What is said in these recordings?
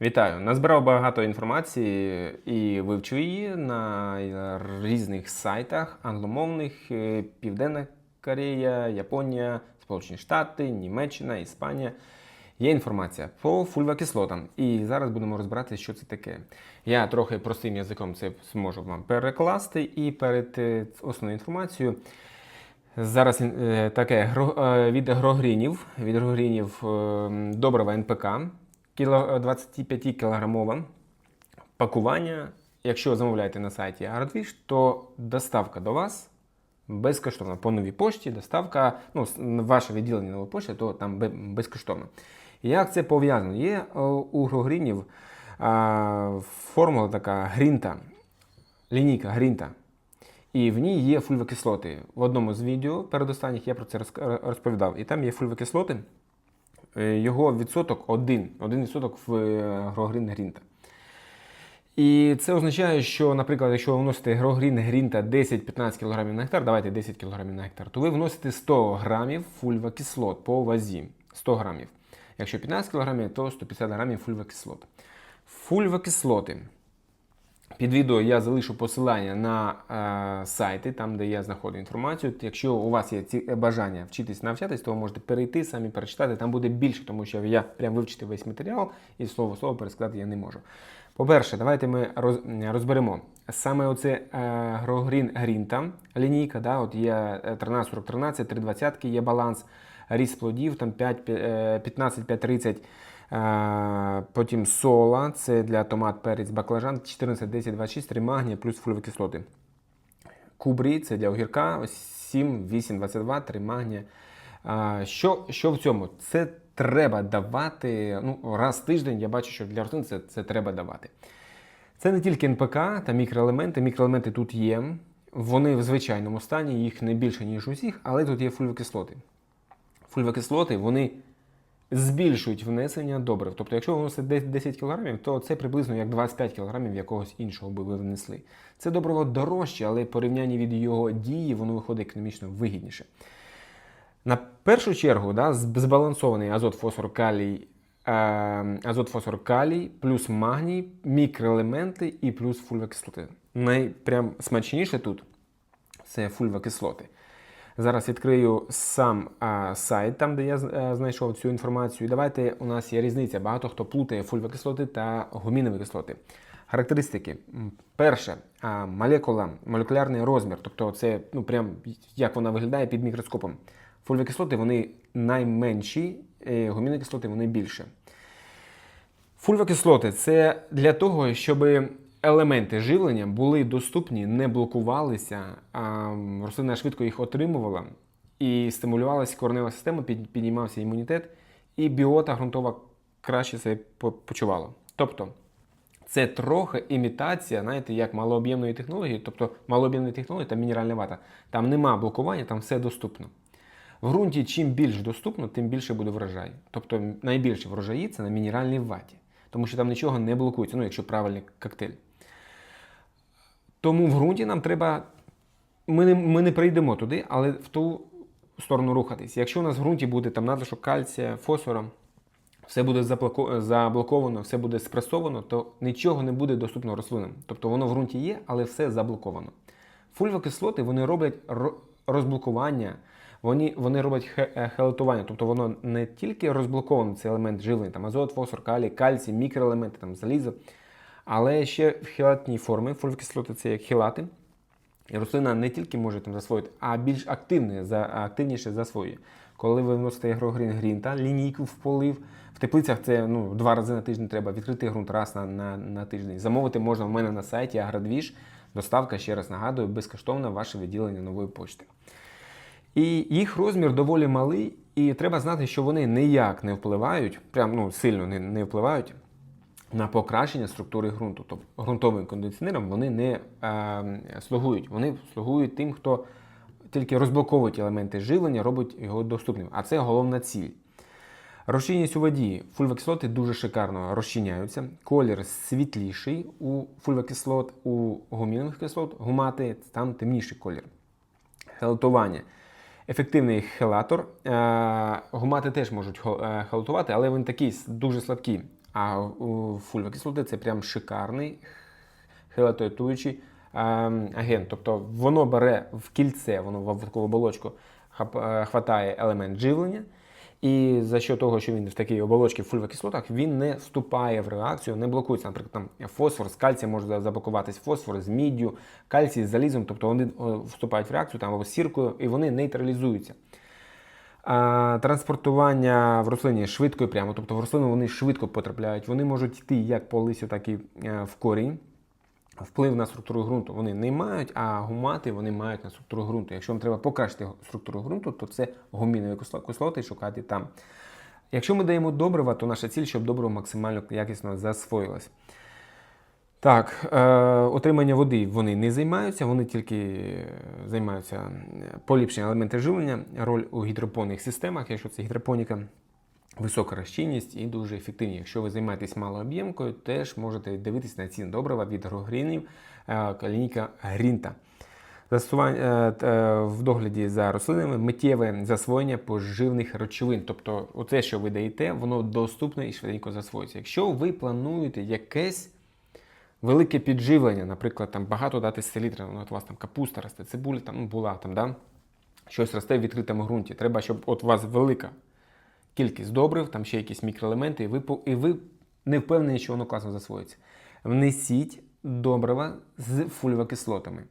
Вітаю! Назбирав багато інформації і вивчив її на різних сайтах англомовних: е, Південна Корея, Японія, Сполучені Штати, Німеччина, Іспанія. Є інформація по фульвакислотам. І зараз будемо розбирати, що це таке. Я трохи простим язиком це зможу вам перекласти і перед е, основною інформацією. Зараз е, таке від грогрінів, від грогрінів е, добрива НПК кіло- 25 кілограмове пакування. Якщо замовляєте на сайті Агротвіш, то доставка до вас безкоштовна. По новій пошті, доставка, ну, ваше відділення нової пошти, то там безкоштовно. Як це пов'язано? Є е, у грогрінів формула така грінта, лінійка грінта. І в ній є фульвокислоти. В одному з відео передостанніх я про це розповідав. І там є фульвокислоти. Е, Його відсоток один, один відсоток в е, грогрін грінта. І це означає, що, наприклад, якщо ви вносите грогрін грінта 10-15 кг на гектар, давайте 10 кг на гектар, то ви вносите 100 грамів фульвокислот по вазі. 100 грамів. Якщо 15 кг, то 150 грамів фульвокислот. Фульвокислоти. Під відео я залишу посилання на е, сайти, там де я знаходжу інформацію. Якщо у вас є ці бажання вчитись навчатись, то ви можете перейти самі перечитати. Там буде більше, тому що я прям вивчити весь матеріал і слово слово пересказати я не можу. По-перше, давайте ми роз, розберемо саме оце е, Грогрін Грінта лінійка. Да, от є 13-40-13, 320 є баланс, ріст плодів, там 5, е, 15-5-30. Е, Потім сола, це для томат, перець, баклажан, 14, 10, 26, 3 магнія плюс фульвокислоти. Кубрі, це для огірка, 7, 8, 22, 3 магнія. Що, що в цьому? Це треба давати ну, раз в тиждень. Я бачу, що для рослин це, це треба давати. Це не тільки НПК та мікроелементи. Мікроелементи тут є. Вони в звичайному стані, їх не більше, ніж усіх, але тут є фульвокислоти. Фульвокислоти вони збільшують внесення добрив. Тобто, якщо ви вносите 10 кг, то це приблизно як 25 кг якогось іншого би ви внесли. Це добриво дорожче, але порівнянні від його дії воно виходить економічно вигідніше. На першу чергу да, збалансований азот, фосфор, калій, е, азот, фосфор, калій, плюс магній, мікроелементи і плюс фульвокислоти. Найпрям смачніше тут це фульвокислоти. Зараз відкрию сам а, сайт, там де я з- е, знайшов цю інформацію. Давайте у нас є різниця. Багато хто плутає фульвокислоти та гумінові кислоти. Характеристики. Перше, а, молекула, молекулярний розмір, тобто це ну, прям як вона виглядає під мікроскопом. Фульвокислоти вони найменші, е, кислоти вони більше. Фульвокислоти це для того, щоб елементи живлення були доступні, не блокувалися, а рослина швидко їх отримувала і стимулювалася коренева система, під- піднімався імунітет, і біота ґрунтова краще себе почувала. Тобто це трохи імітація, знаєте, як малооб'ємної технології, тобто малооб'ємної технології та мінеральна вата. Там нема блокування, там все доступно. В ґрунті чим більш доступно, тим більше буде врожай. Тобто найбільше врожаї це на мінеральній ваті, тому що там нічого не блокується, ну якщо правильний коктейль. Тому в ґрунті нам треба. Ми не, ми не прийдемо туди, але в ту сторону рухатись. Якщо у нас в ґрунті буде там надлишок кальція, фосфора, все буде заблоковано, все буде спресовано, то нічого не буде доступно рослинам. Тобто воно в ґрунті є, але все заблоковано. Фульвокислоти вони роблять розблокування, вони, вони роблять е. Тобто воно не тільки розблоковано цей елемент живлення, там азот, фосфор, калій, кальцій, мікроелементи, там залізо, але ще в хелатній формі. Фульвокислоти це як хелати. І рослина не тільки може там засвоїти, а більш активне, активніше засвоює. Коли ви вносите грогрін грінта, лінійку в полив, в теплицях це ну, два рази на тиждень треба відкрити ґрунт раз на, на, на тиждень. Замовити можна в мене на сайті Аградвіж. Доставка, ще раз нагадую, безкоштовна ваше відділення нової почти. І їх розмір доволі малий, і треба знати, що вони ніяк не впливають, прям ну, сильно не, не впливають на покращення структури ґрунту. Тобто ґрунтовим кондиціонером вони не е, слугують. Вони слугують тим, хто тільки розблоковують елементи живлення, робить його доступним. А це головна ціль. Розчинність у воді. Фульвокислоти дуже шикарно розчиняються. Колір світліший у фульвокислот, у гумінових кислот, гумати там темніший колір. Хелатування. Ефективний хелатор. Е, Гумати теж можуть хо- е, хелатувати, але він такий дуже слабкий. А у фульвокислоти це прям шикарний хелатоїтуючий ем, агент. Тобто воно бере в кільце, воно в таку оболочку е, хватає елемент живлення. І за що того, що він в такій оболочці в фульвокислотах, він не вступає в реакцію, не блокується. Наприклад, там фосфор з кальцієм може заблокуватись фосфор з міддю, кальцій з залізом, тобто вони вступають в реакцію там або з сіркою, і вони нейтралізуються. Транспортування в рослині швидко і прямо, тобто в рослину вони швидко потрапляють. Вони можуть йти як по листю, так і е, в корінь. Вплив на структуру ґрунту вони не мають, а гумати вони мають на структуру ґрунту. Якщо вам треба покращити структуру ґрунту, то це гумінові кисло- кислоти шукати там. Якщо ми даємо добрива, то наша ціль, щоб добриво максимально якісно засвоїлось. Так, е, отримання води вони не займаються, вони тільки е, займаються е, поліпшенням елементів живлення, роль у гідропонних системах, якщо це гідропоніка, висока розчинність і дуже ефективні. Якщо ви займаєтесь малооб'ємкою, теж можете дивитись на ці добрива від грогрінів е, лінійка Грінта. Застосування е, в догляді за рослинами миттєве засвоєння поживних речовин. Тобто, оце, що ви даєте, воно доступне і швиденько засвоюється. Якщо ви плануєте якесь велике підживлення, наприклад, там багато дати селітри, ну, от у вас там капуста росте, цибуля там ну, була там, да? щось росте в відкритому ґрунті. Треба, щоб от у вас велика кількість добрив, там ще якісь мікроелементи, і ви, і ви не впевнені, що воно класно засвоїться. Внесіть добрива з фульвокислотами.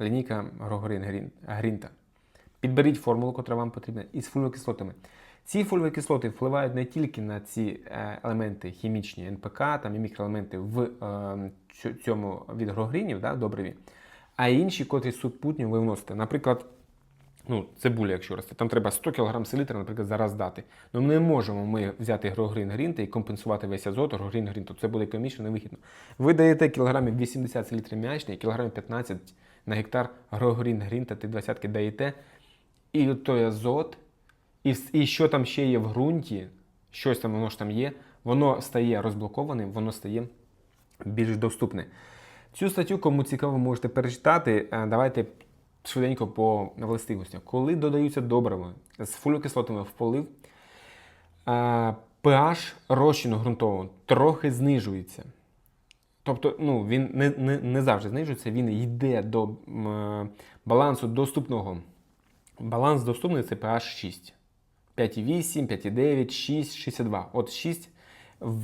Лінійка Грогорин Грін- Грінта. Підберіть формулу, яка вам потрібна, із фульвокислотами. Ці фульвокислоти впливають не тільки на ці е, елементи хімічні НПК там, і мікроелементи в е, цьому від грогрінів, да, добриві, а й інші, котрі супутньо ви вносите. Наприклад, ну, цибуля, якщо росте, там треба 100 кг селітра, наприклад, зараз дати. Ну, не можемо ми взяти грогрін грінта і компенсувати весь азот грогрін грінту. Це буде економічно невигідно. Ви даєте кілограмів 80 селітрів м'ячний, кілограмів 15 на гектар грогрін грінта, ти двадцятки даєте. І той азот, і, і що там ще є в ґрунті, щось там воно ж там є, воно стає розблокованим, воно стає більш доступне. Цю статтю, кому цікаво, можете перечитати. Е, Давайте швиденько по властивостях. Коли додаються добрива з фулькислотами в полив, е, pH розчину ґрунтового трохи знижується. Тобто, ну, він не, не, не завжди знижується, він йде до е, балансу доступного. Баланс доступний це pH 6. 5,8, 5,9, 6, 6,2. От 6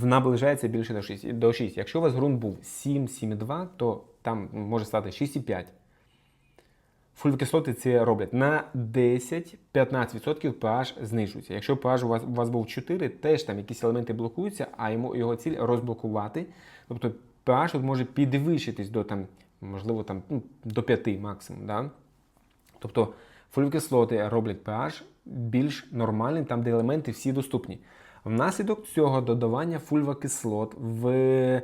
наближається більше до 6. До 6. Якщо у вас ґрунт був 7, 7,2, то там може стати 6,5. Фульвокислоти це роблять на 10-15% pH знижується. Якщо pH у вас, у вас був 4, теж там якісь елементи блокуються, а йому, його ціль розблокувати. Тобто pH може підвищитись до там, можливо, там, ну, до 5 максимум. Да? Тобто фольвокислоти роблять pH більш нормальним, там, де елементи всі доступні. Внаслідок цього додавання фульвокислот в,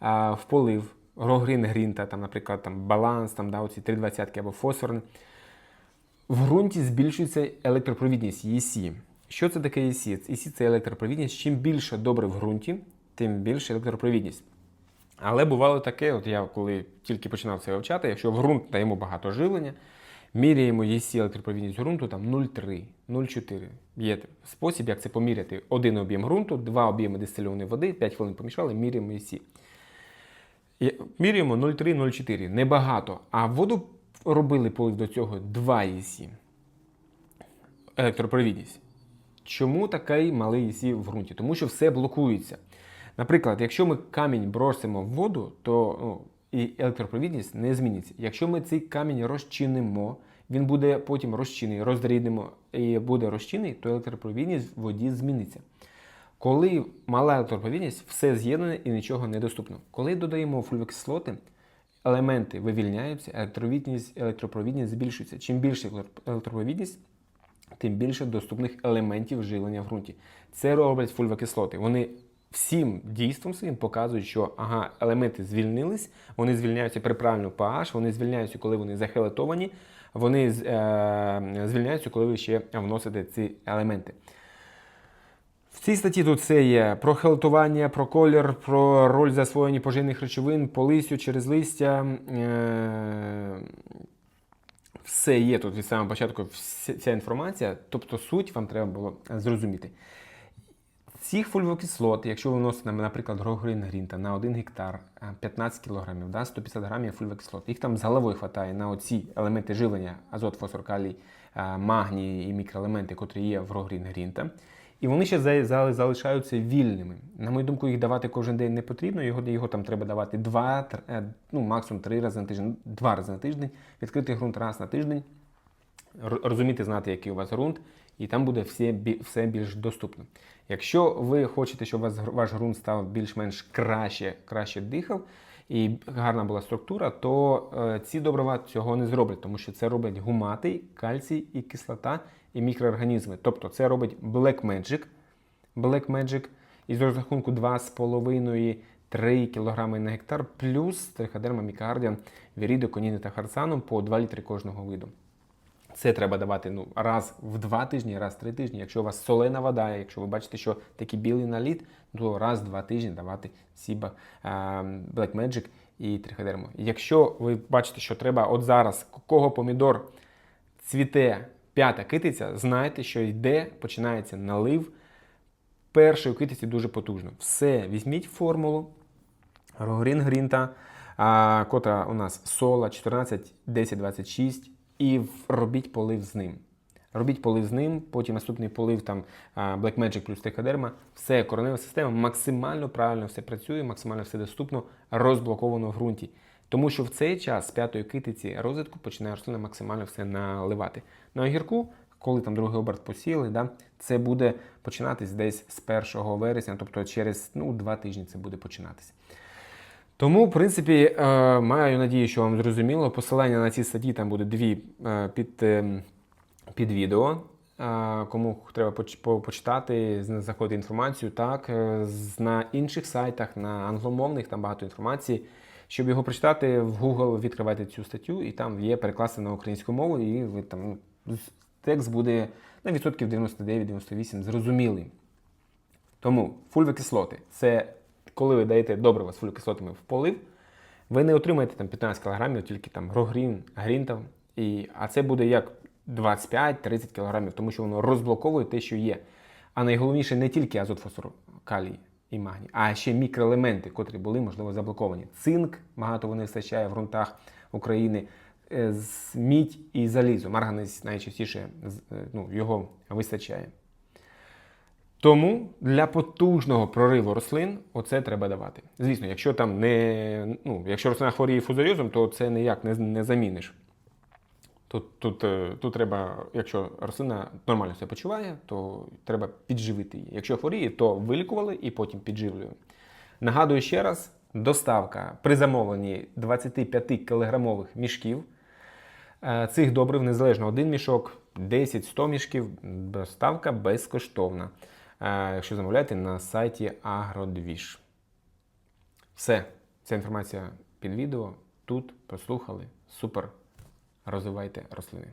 а, в полив, грогрін грінта, там, наприклад, там, баланс, там, да, оці 320 або фосфорний, в ґрунті збільшується електропровідність ЄСі. Що це таке ЄСі? ЄСі це електропровідність. Чим більше добре в ґрунті, тим більше електропровідність. Але бувало таке, от я коли тільки починав це вивчати, якщо в ґрунт даємо багато живлення, міряємо ЄСі електропровідність ґрунту там 0,3, 0,4. Є спосіб, як це поміряти. Один об'єм ґрунту, два об'єми дистильованої води, 5 хвилин помішали, міряємо. І Міряємо 0,3, 0,4. Небагато. А воду робили полив до цього 2 ЄСі. Електропровідність. Чому такий малий ЄСі в ґрунті? Тому що все блокується. Наприклад, якщо ми камінь бросимо в воду, то ну, і електропровідність не зміниться. Якщо ми цей камінь розчинимо, він буде потім розчинений, роздрібнемо і буде розчинений, то електропровідність в воді зміниться. Коли мала електропровідність, все з'єднане і нічого не доступно. Коли додаємо фульвокислоти, елементи вивільняються, електровідність, електропровідність збільшується. Чим більше електропровідність, тим більше доступних елементів живлення в ґрунті. Це роблять фульвокислоти. Вони всім дійством своїм показують, що ага, елементи звільнились, вони звільняються при правильному pH, вони звільняються, коли вони захелетовані, вони е, звільняються, коли ви ще вносите ці елементи. В цій статті тут все є про хелтування, про колір, про роль засвоєння поживних речовин, по листю через листя. Е- все є тут від самого початку, вся інформація. Тобто суть вам треба було зрозуміти. Цих фульвокислот, якщо ви вносите, наприклад, грогрин грінта на 1 гектар 15 кг, да, 150 грамів фульвокислот, їх там з головою вистачає на оці елементи живлення, азот, фосфор, калій, а, магній і мікроелементи, котрі є в грогрин грінта. І вони ще за- за- залишаються вільними. На мою думку, їх давати кожен день не потрібно. Його, його там треба давати два, е, ну максимум три рази на тиждень, два рази на тиждень, відкритий ґрунт раз на тиждень розуміти, знати, який у вас ґрунт, і там буде все, все більш доступно. Якщо ви хочете, щоб ваш ґрунт став більш-менш краще, краще дихав і гарна була структура, то е, ці добрива цього не зроблять, тому що це роблять гумати, кальцій і кислота і мікроорганізми. Тобто це робить Black Magic, Black Magic із розрахунку 2,5-3 кг на гектар, плюс триходерма мікардіан, вірідо, коніни та харсаном по 2 літри кожного виду. Це треба давати ну, раз в два тижні, раз в три тижні. Якщо у вас солена вода, якщо ви бачите, що такий білий наліт, то раз в два тижні давати Сіба Black Magic і триходерму. Якщо ви бачите, що треба от зараз, кого помідор цвіте п'ята китиця, знайте, що йде, починається налив першої китиці дуже потужно. Все, візьміть формулу Рогрін Грінта, котра у нас сола 14, 10, 26, і робіть полив з ним. Робіть полив з ним, потім наступний полив там Black Magic плюс Триходерма. Все, коренева система максимально правильно все працює, максимально все доступно, розблоковано в ґрунті. Тому що в цей час з п'ятої китиці розвитку починає рослина максимально все наливати. На огірку, коли там другий оберт посіяли, да, це буде починатись десь з 1 вересня, тобто через ну, два тижні це буде починатися. Тому, в принципі, е, маю надію, що вам зрозуміло. Посилання на ці статті там буде дві е, під, е, під відео. Кому треба почитати, з- заходити інформацію, так, на інших сайтах, на англомовних, там багато інформації. Щоб його прочитати, в Google відкривайте цю статтю, і там є перекласти на українську мову, і ви там ну, текст буде на відсотків 99-98 зрозумілий. Тому фульвокислоти це коли ви даєте добриво з фулькислотами в полив, ви не отримаєте там 15 кг, тільки там грогрін, грінтов, і, а це буде як 25-30 кг, тому що воно розблоковує те, що є. А найголовніше не тільки азот, фосфор, калій і магній, а ще мікроелементи, котрі були, можливо, заблоковані. Цинк багато вони вистачає в ґрунтах України, е, мідь і залізо. Марганець найчастіше е, ну, його вистачає. Тому для потужного прориву рослин оце треба давати. Звісно, якщо там не ну, якщо рослина хворіє фузаріозом, то це ніяк не, не заміниш. Тут, тут, е, тут треба, якщо рослина нормально себе почуває, то треба підживити її. Якщо хворіє, то вилікували і потім підживлюємо. Нагадую ще раз: доставка при замовленні 25 кілограмових мішків. Е, Цих добрив незалежно один мішок, 10-100 мішків, доставка безкоштовна. Е, Якщо замовляєте на сайті Агродвіж. Все, ця інформація під відео. Тут послухали. Супер. Розвивайте рослини.